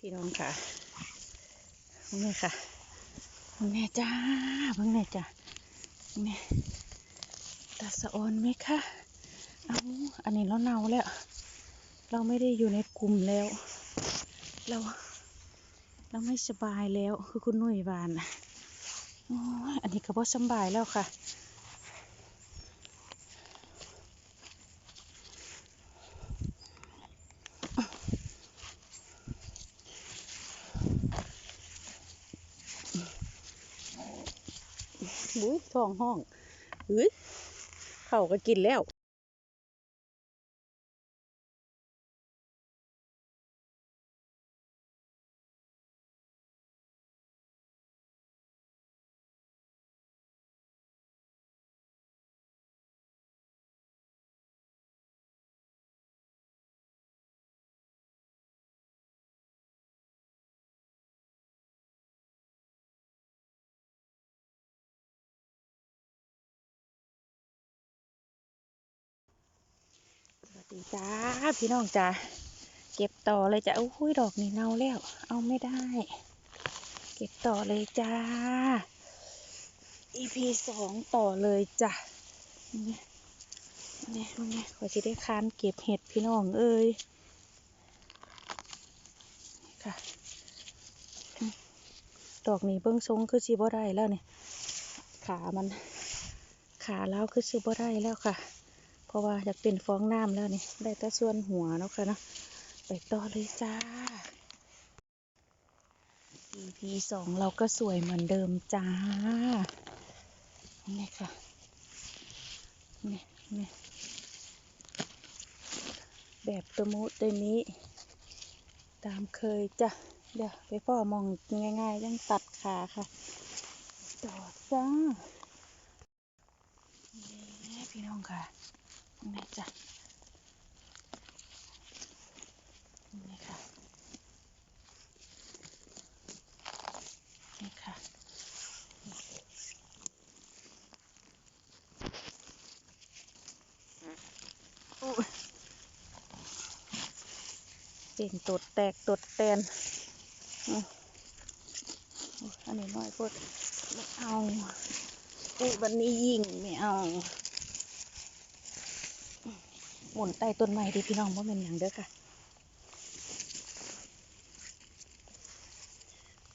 พี่น้องค่ะพิ่งนี่ค่ะพิ่งแน่จ้าพิ่งแน่จ้าพิ่งแน่ตาสะออนไหมคะเอาอันนี้เราเนาแล้ว เราไม่ได้อยู่ในกลุ่มแล้ว เรา เราไม่สบายแล้วคือคุณหนุ่ยวานนะโอ้ยอันนี้ก็บ่สบายแล้วค่ะ องห้องเฮ้ยเขาก็กินแล้ว จ้าพี่น้องจ้าเก็บต่อเลยจ้าอุ้ยดอกนี่เน่าแล้ว เอาไม่ได้ เก็บต่อเลยจ้า EP สองต่อเลยจ้ะนี่นี่นี่ขอจะได้คานเก็บเห็ดพี่น้องเอ้ยค่ะ ดอกนี้เบิ้องทรงคือสีบ่ได้แล้วเนี่ยขามัน ขาแล้วคือสีบ่ได้แล้วค่ะ เพราะว่าอยากเป็นฟองน้ำแล้วนี่ได้แต่ส่วนหัวเนาะค่ะเนาะไปต่อเลยจ้า EP สองเราก็สวยเหมือนเดิมจ้า นี่ค่ะ นี่นี่แบบตะมุตะมิตามเคยจ้ะ เดี๋ยวไปพ่อมองง่ายๆยังตัดขาค่ะ ต่อจ้านี่พี่น้องค่ะ นี่จ้ะนี่ค่ะ นี่ค่ะอุ๊ยเก่งตดแตกตดแตนอันนี้น้อยโพดไม่เอาอุ้ยวันนี้ยิงไม่เอา หมุนใต้ต้นไม้ดิพี่น้องว่าเป็นอย่างเด้อค่ะ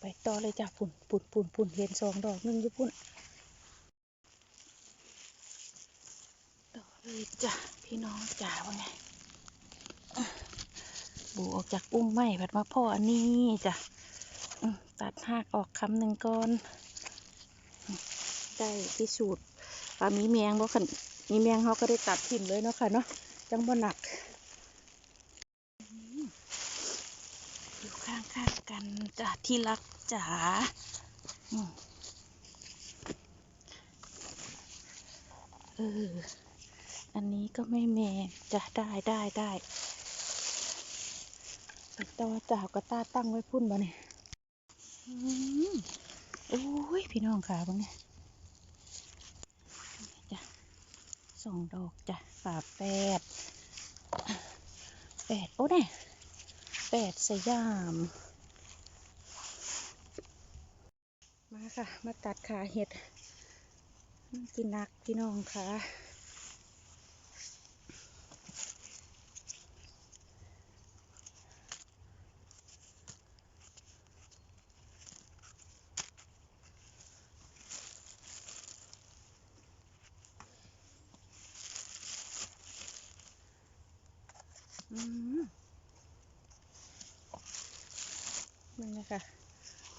ไปต่อเลยจ้ะปุ่นปุ่นปุ่นปุ่นเห็นสองดอกหนึ่งอยู่ปุ่นต่อเลยจ้ะพี่น้องจ๋าว่าไงบูออกจากอุ้มไม้ผัดมาพ่ออันนี้จ้ะตัดหากออกคำหนึ่งก่อนได้พิสูจน์ปลามีแมงบ่คันมีแมงเขาก็ได้ตัดทิ้งเลยเนาะค่ะเนาะ จังบ่หนัก อยู่ข้างๆกันจ้ะที่รักจ๋าเออ อันนี้ก็ไม่แมงจะได้ได้ได้ไปต่อจ้ากระตาตั้งไว้พุ่นบ่เนี่ยอืมโอ้ย พี่น้องขาบ้างเนี่ยจ้ะสองดอกจ้ะ ฝาแปดแปดโอ้เนี่ยแปดสยาม มาค่ะ มาตัดขาเห็ดกินนักพี่น้องค่ะ อืม นี่นะคะ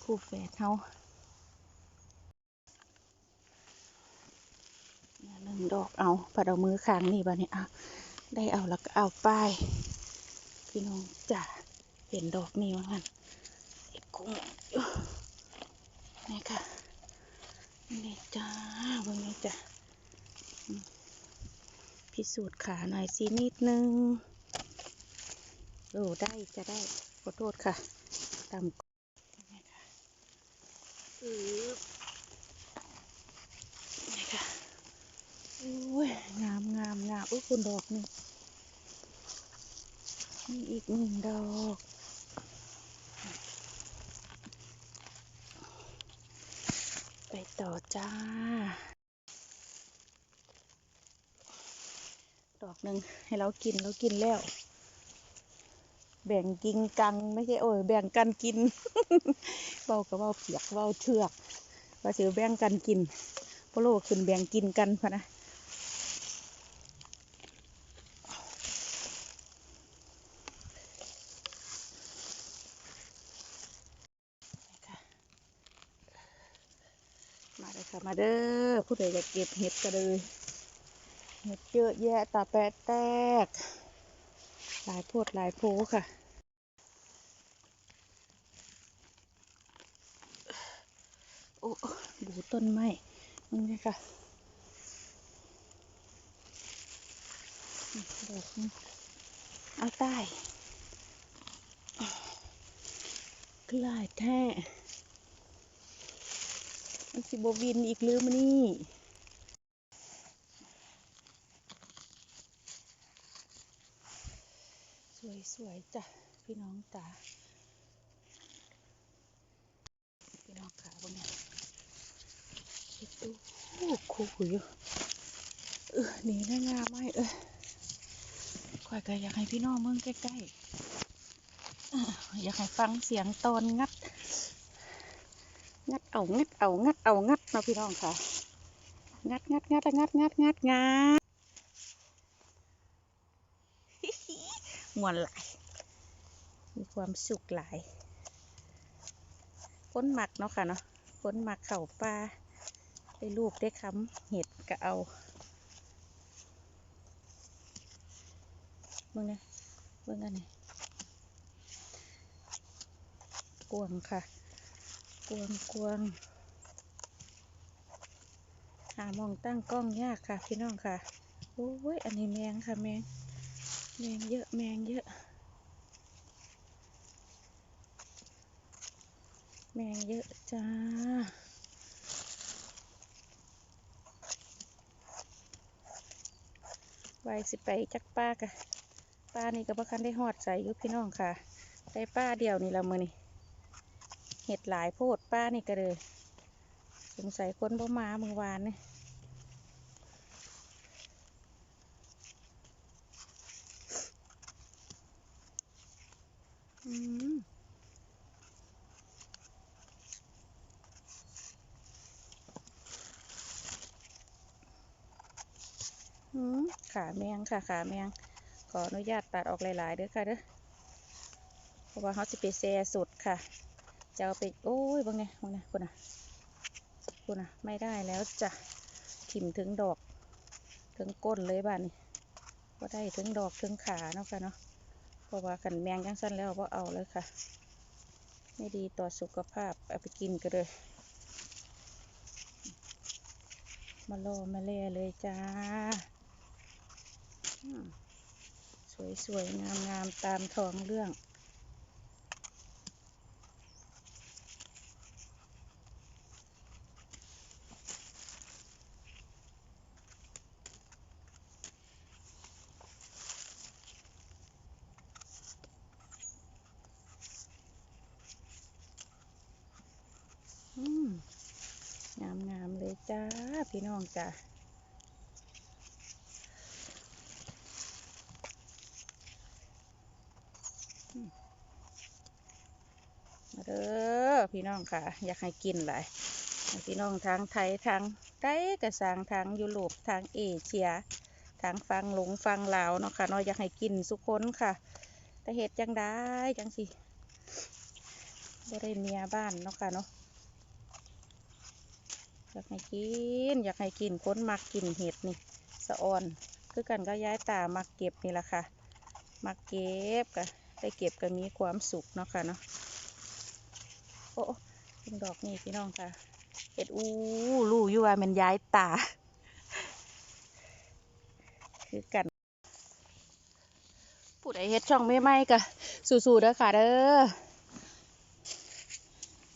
คู่แฝดเขาเนี่ยหนึ่งดอกเอาผัดเอามือข้างนี่บ้านี้อะได้เอาแล้วก็เอาไปพี่น้องจ้ะเห็นดอกนี้ว่างั้นไอ้กุ้งอยู่นี่ค่ะนี่จ้าวันนี้จ้ะพิสูจน์ขาหน่อยสินิดนึงโอ้ได้จะได้ขอโทษค่ะตามนี่ค่ะ นี่ค่ะอุ้ยงามงามงามอุ้ยคุณดอกนี่มีอีกหนึ่งดอกไปต่อจ้า ดอกหนึ่งให้เรากินเรากินแล้ว แบ่งกินกันไม่ใช่โอ้ยแบ่งกันกินเบากับเบาเปียกเบาเชือกว่าสิแบ่งกันกินโปโลขึ้นแบ่งกินกันพะนะมาเลยค่ะมาเด้อผู้ใดอยากเก็บเห็ดก็เลยเห็ดเยอะแยะตาแปะแตก หลายโพดหลายโพค่ะโอ้บูต้นไม้นี่เลยค่ะดอกเอาใต้กลายแท้มันสิบวินอีกหรือมันนี่ สวยๆ จ้ะพี่น้องจ๋าพี่น้องขาบนเนี่ยเฮ็ดดูโอ้คู่อยู่เออหนีได้งามไหมเออคอยก็อยากให้พี่น้องเมืองใกล้ๆอะอยากให้ฟังเสียงตอนงัด งัดเอางัดเอางัดเอางัดเนาะพี่น้องค่ะ งัดงัดงัดงัดงัดงัดงัดมวนหลาย มีความสุขหลายค้นหมักเนาะค่ะเนาะค้นหมักเข่าปลาได้ลูกได้คำเห็ดก็เอาเบิ่งนะเบิ่งอันนี้กวงค่ะ กวงกวงหามองตั้งกล้องยากค่ะ พี่น้องค่ะโอ้ยอันนี้แมงค่ะแมงแมงเยอะแมงเยอะ แมงเยอะจ้า ไว้สิไปจักป้ากะป้านี่ก็บ่คันได้หอดใส่อยู่พี่น้องค่ะ ได้ป้าเดียวนี่ละมือนี่เห็ดหลายโพดป้านี่ก็เลยสงสัยคนบ่มาเมื่อวานนี่อืม อืม ขาแมงค่ะขาแมง ขออนุญาตตัดออกหลายๆเด้อค่ะเด้อเพราะว่าเขาสิไปแซ่สดค่ะ จะเอาไปโอ้ยบางไงบางไงคุณนะคุณนะไม่ได้แล้วจ้ะถิ่มถึงดอก ถึงก้นเลยบ้านนี้ก็ได้ถึงดอกถึงขาเนาะค่ะเนาะเพราะว่ากันแมงยังสั้นแล้วก็เอาเลยค่ะ ไม่ดีต่อสุขภาพเอาไปกินกันเลยมาล่อมาเล่เลยจ้า สวยๆ งามๆ ตามท้องเรื่องอืมงามๆ เลยจ้า พี่น้องจ้าเด้อ พี่น้องค่ะ อยากให้กินหลายพี่น้องทางไทยทางใต้กระสังทางยุโรปทางเอเชีย ทางฟังหลงฟังลาวเนาะค่ะเนาะอยากให้กินสุกคนค่ะ แต่เห็ดจังได้จังสิบ่ได้เมียบ้านเนาะค่ะเนาะอยากให้กิน อยากให้กินค้นมักกินเห็ดนี่สะออน คือกันก็ย้ายตามักเก็บนี่แหละค่ะ มักเก็บก็ได้เก็บก็มีความสุขเนาะค่ะเนาะ โอ้เป็นดอกนี่พี่น้องค่ะเห็ดอู้รู้อยู่ว่ามันย้ายตา คือกันผู้ใดเฮ็ดช่องไม่ไหมกะสู้ๆเด้อค่ะเด้อ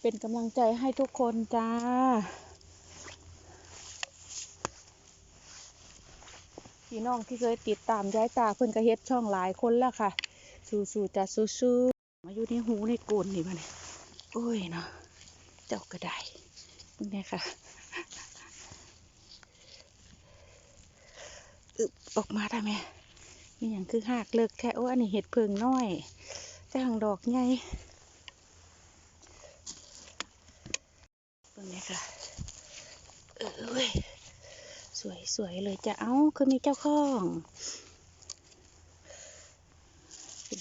เป็นกำลังใจให้ทุกคนจ้าพี่น้องที่เคยติดตามย้ายตาเพิ่นก็เฮ็ดช่องหลายคนแล้วค่ะ สู้ๆจ้าสู้ๆมาอยู่ในหูในโกนนี่มาเนี่ย โอ้ยเนาะเจ้าก็ได้นี่ไค่ะอึบออกมาได้ไหมมีอย่างคือหักเลิกแค่โอ้อันนี้เห็ดเพิงน้อย แต่หางดอกใหญ่เป็นไงค่ะเอ้ยสวยสวยเลยจะเอาคือมีเจ้าของ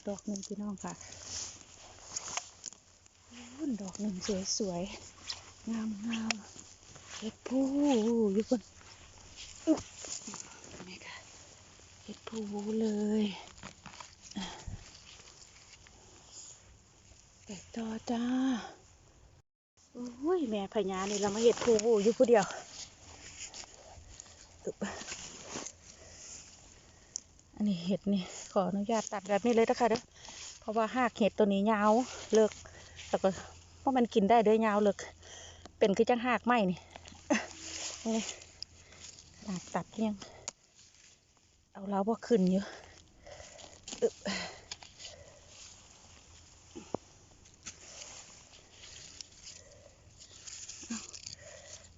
ดอกนึงพี่น้องค่ะ ดอกหนึ่งสวยสวยงามงามเห็ดผู้อยู่บนนี่ค่ะเห็ดผู้เลยอ่ต่อจ้าโอ้ยแม่พญานี่เรามาเห็ดผู้อยู่ผู้เดียวอันนี้เห็ดนี่ขออนุญาตตัดแบบนี้เลยนะคะเด้อเพราะว่าหากเห็ดตัวนี้ยาวเลิกแล้วก็ เพราะมันกินได้ด้อยาวเลิกเป็นคือจังหากไหมนี่นี่ขนาดตัดยังเอาแล้วว่าขึ้นอยู่อึ๊บ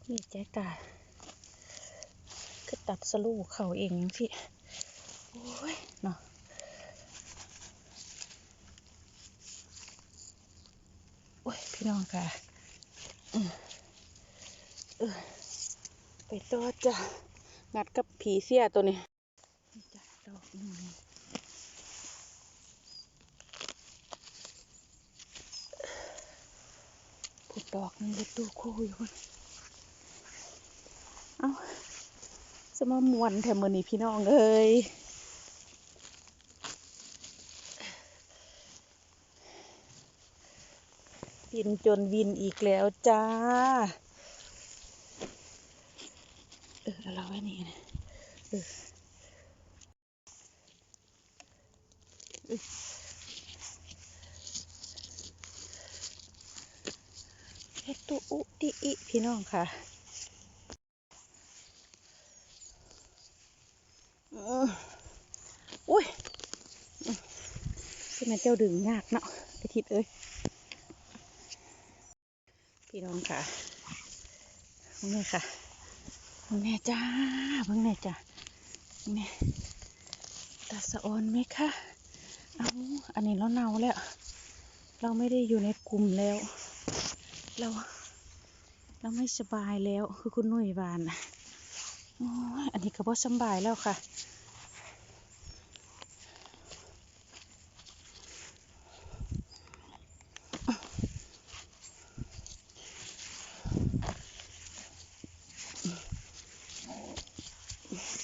นี่แจ๊กาคือตัดสลูเขาเองยังสิโอ้ยเนาะโอ้ย พี่น้อง ค่ะอืมเออไปต่อจ้ะงัดกับผีเสียตัวนี้นี่จ้ะดอกหนึ่งผุดดอกหนึงเป็นตู้คู่อยู่คนเอ้าจะมามวนแถมมือนี้พี่น้องเอ้ย บินจนวินอีกแล้วจ้า เออเราไว้นี่นะเออเฮตุอุติอิพี่น้องค่ะอุ้ยอืมที่มันเจ้าดึงยากเนาะไอทิดเอ้ย พี่น้องค่ะนี่ค่ะเบิ่งแน่จ้าเบิ่งแน่จ้าแน่ตาสะออนไหมคะเอาอันนี้เราเนาแล้ว เราไม่ได้อยู่ในกลุ่มแล้ว เรา เราไม่สบายแล้วคือคุณนุ่ยวานน่ะโอ้ยอันนี้ก็บ่สบายแล้วค่ะ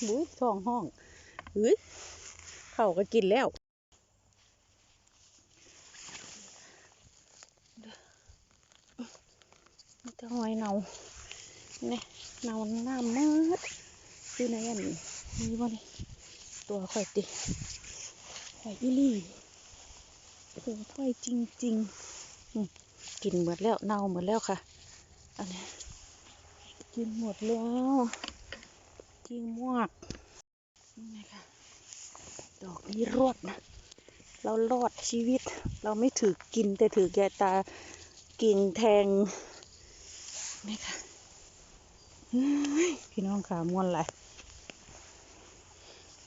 บุ้ยท้องห้องเฮ้ยเขาก็กินแล้วมันจะหอยเนาเนี่ยเนาหน้ามืดอยู่ในอันนี้มีบ่นี่ตัวข่อยติข่อยอีหลี่ตัวข่อยจริงๆอืมกินหมดแล้วเน่าหมดแล้วค่ะ อันนี้กินหมดแล้ว จริงมากนี่ค่ะดอกนี้รอดนะ เรารอดชีวิต เราไม่ถือกินแต่ถือแกตากิ่งแทงนี่ค่ะพี่น้องขามวนไหลาย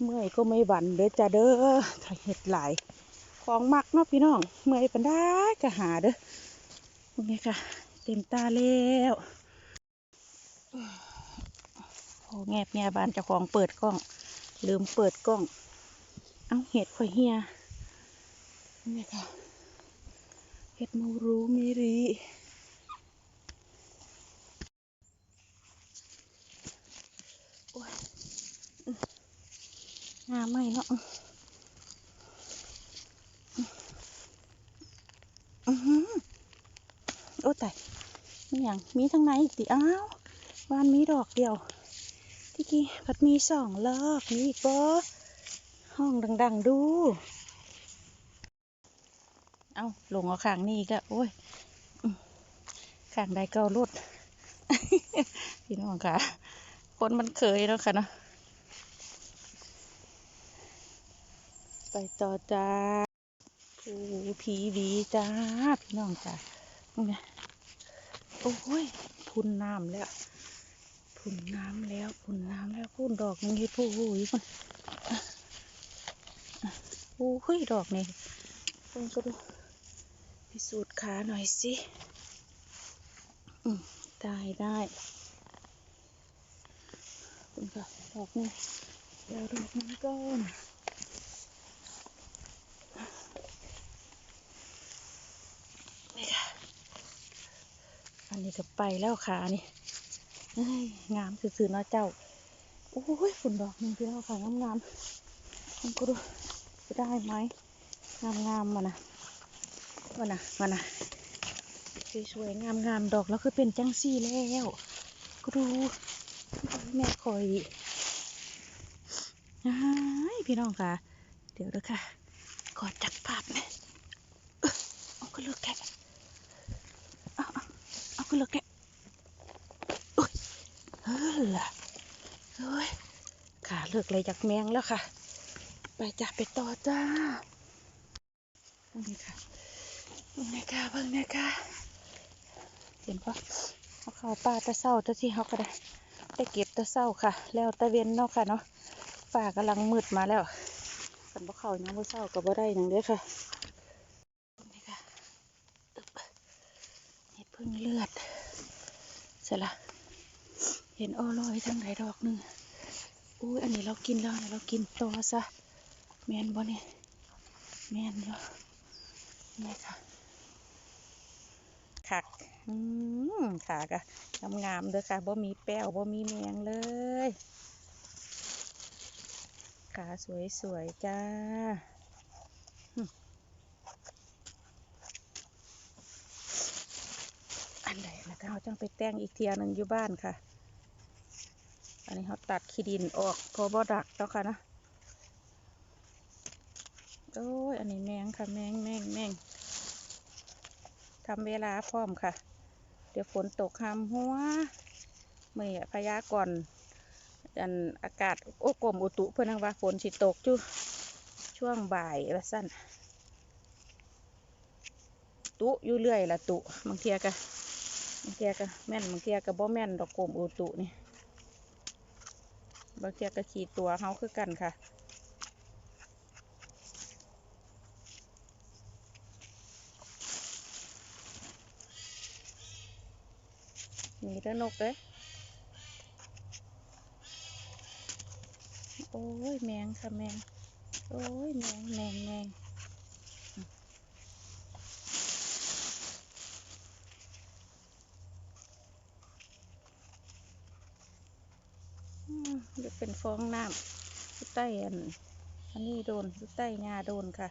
เมื่อยก็ไม่หวันเด้อจ้าเด้อถ้าเห็ดหลายของมักเนาะพี่น้อง เมื่อยปันได้ก็หาเด้อนี่ค่ะ เต็มตาแล้ว โอ้แงบแงบานเจ้าของเปิดกล้อง ลืมเปิดกล้อง เอาเห็ดข่อยเฮียนี่ค่ะเห็ดมูรูมิรีโอ้ยงามไหมเนาะอือหือโอ้ตายมีอย่างมีทั้งในอีกติอ้าววานมีดอกเดียว ที่กี้ผัดมีสองลอกมีอีกบ่ห้องดัง ๆ ดู เอาลงเอาขางนี้อีก็โอ้ยขางใดเก้ารถพี่น้องค่ะ คนมันเคยแล้วค่ะเนาะไปต่อจ้าผูผีดีจ้า พี่น้องจ้านี่ไงโอ้ย พุนน้ำแล้ว ผุนน้ำแล้วผุนน้ำแล้วพูนดอกนึงเฮ็ดผู้หูอยู่คนอะอะโอ้เฮ้ยดอกนี่เพิ่งก็ดูพิสูจน์ขาหน่อยสิอืมได้ได้คุณค่ะดอกนี้เดี๋ยวดอกนี้ก่อนนี่ค่ะอันนี้ก็ไปแล้วขานี่ งามซื่อๆเนาะเจ้า โอ้ยฝุ่นดอกนึงพี่น้องค่ะงามงามๆมันก็ดูจะได้ไหมงามงามๆมานะมานะมานะสวยๆงามงามๆดอกแล้วคือเป็นจังซี่แล้วก็ดูแม่คอยอยพี่น้องค่ะ เดี๋ยวเด้อค่ะกอดจับภาพนะเอ้อเอาก็เลือกแกะเอาเอาก็เลือกแกะ ล่ะเฮ้ยขาเลิกเลยจากแมงแล้วค่ะ ไปจ้ะไปต่อจ้าเพิ่งนี่ค่ะเพิ่งนี่ค่ะเพิ่งนี่ค่ะเห็นปะเขาเข้าป่าตะเศร้าตะที่เขาก็ได้ได้เก็บตะเศร้าค่ะ แล้วตะเวนเนาะค่ะเนาะป่ากำลังมืดมาแล้วกันบ่เขายังบ่เศร้าก็บ่ได้หนังเด้อค่ะนี่ค่ะอึบเห็ดพึ่งเลือดเสร็จละ เห็นอ้อลอยทั้งหลายดอกหนึ่งอุ้ยอันนี้เรากินแล้วนะเรากินต่อซะแมนบ่เนี่ยแมนเยอะนี่ค่ะคักอืมขากะงามๆเด้อค่ะบ่มีแป้วบ่มีแมงเลยขาสวยๆจ้าอันใดนะคะเราจังไปแต่งอีกเทียหนึ่งอยู่บ้านค่ะ อันนี้เขาตัดขี้ดินออกพอบ่ดักแล้วค่ะนะโอ้ยอันนี้แมงค่ะแมงแมงแมงทำเวลาพร้อมค่ะ เดี๋ยวฝนตกหามหัวเมื่อพยากรณ์อันอากาศโอ้กรมอุตุเพื่อนว่าฝนสิตกจุช่วงบ่ายละสั้นตุอยู่เรื่อยละตุบางเทียกะบางเทียกะแม่นบางเทียกะบ่แม่นดอกกรมอุตุนี่ บางเทียก็ขีดตัวเขาคือกันค่ะ มีเด้อนกเลยโอ้ยแมงค่ะแมง โอ้ยแมงแมงแมงอืมเดี๋ยวเป็น ฟองน้ำอยู่ใต้อันอันนี้โดนอยู่ใต้หญ้าโดนค่ะ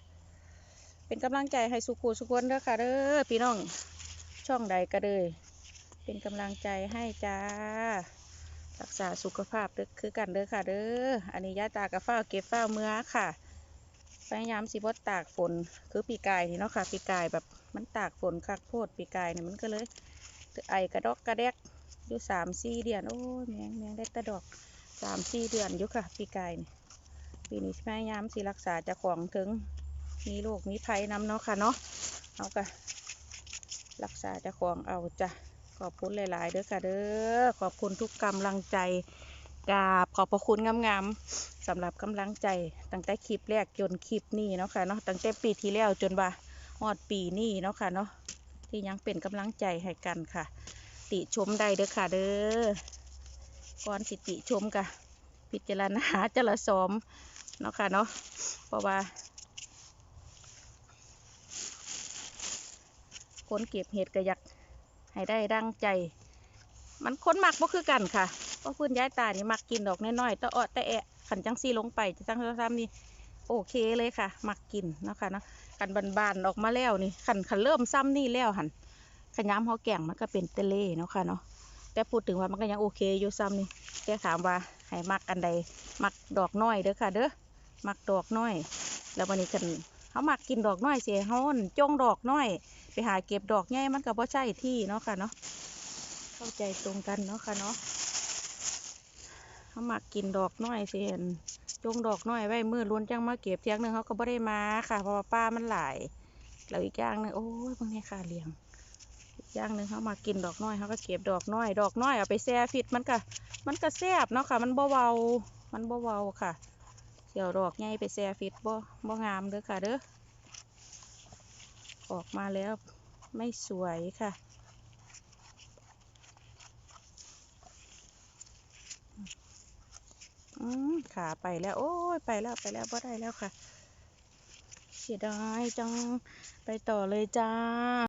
เป็นกำลังใจให้สุขุสุขวนเด้อค่ะเด้อพี่น้องช่องใดก็เลย เป็นกำลังใจให้จ้ารักษาสุขภาพเด้อคือกันเด้อค่ะเด้ออันนี้ย่าตากับฝ้าเก็บฝ้าเมื่อค่ะพยายามสิบดตากฝนคือปีกายนี่เนาะค่ะ ปีกายแบบมันตากฝนคักโพดปีกายเนี่ยมันก็เลยไอกระดอกกระแดกอยู่สามสี่เดือนโอ้ยแมงแมงได้ตะดอก สามสี่เดือนอยู่ค่ะ ปีกายนี่ปีนี้พยายามสิรักษาจะของถึง มีโรคมีภัยนำเนาะค่ะเนาะเอากะรักษาจะของเอาจ้ะขอบคุณหลายๆเด้อค่ะเด้อขอบคุณทุกกำลังใจกราบขอบพระคุณงามๆสำหรับกำลังใจตั้งแต่คลิปแรกจนคลิปนี้เนาะค่ะเนาะตั้งแต่ปีที่แล้วจนว่าฮอดปีนี้เนาะค่ะเนาะที่ยังเป็นกำลังใจให้กันค่ะ ติชมได้เด้อค่ะเด้อ ก่อนสิติชมกะพิจารณาจะละสอมเนาะค่ะเนาะเพราะว่าคนเก็บเห็ดก็อยากให้ได้ดังใจ มันคนมักบ่คือกันค่ะเพราะเพื่อนย้ายตานี่มักกินดอกน้อยๆตะเออตะแอะขันจังซีลงไปจะจังซ้ำนี่โอเคเลยค่ะ มักกินเนาะค่ะเนาะกันบานๆออกมาแล้วนี่ขันขันเริ่มซ้ำนี่แล้วหันขย้ำเขาแก่งมันก็เป็นเตเล่เนาะค่ะเนาะ แต่พูดถึงว่ามันก็ยังโอเคอยู่ซ้ำนี่แต่ถามว่าให้มักอันใดมักดอกน้อยเด้อค่ะเด้อมักดอกน้อย แล้ววันนี้กันเขามักกินดอกน้อยเสียเขาอั่นจ้องดอกน้อย ไปหาเก็บดอกใหญ่มันก็บ่ใช่ที่เนาะค่ะเนาะเข้าใจตรงกันเนาะค่ะเนาะเขามักกินดอกน้อยเสียนจงดอกน้อยไว้มือล้วนจังมาเก็บเทียงหนึ่งเขาก็บ่ได้มาค่ะเพราะว่าป้ามันหลายแล้วอีกอย่างหนึงโอ้ยบางทีค่ะเลี้ยง อย่างหนึ่งเขามากินดอกน้อยเขาก็เก็บดอกน้อย ดอกน้อยเอาไปแช่ฟิตมันก็มันก็แซ่บเนาะค่ะ มันบ่เบามันบ่เบาค่ะเสี่ยวดอกใหญ่ไปแช่ฟิตบ่บ่งามเด้อค่ะเด้อออกมาแล้วไม่สวยค่ะ อืมขาไปแล้ว โอ้ยไปแล้วไปแล้วบ่ได้แล้วค่ะ เสียดายจังไปต่อเลยจ้า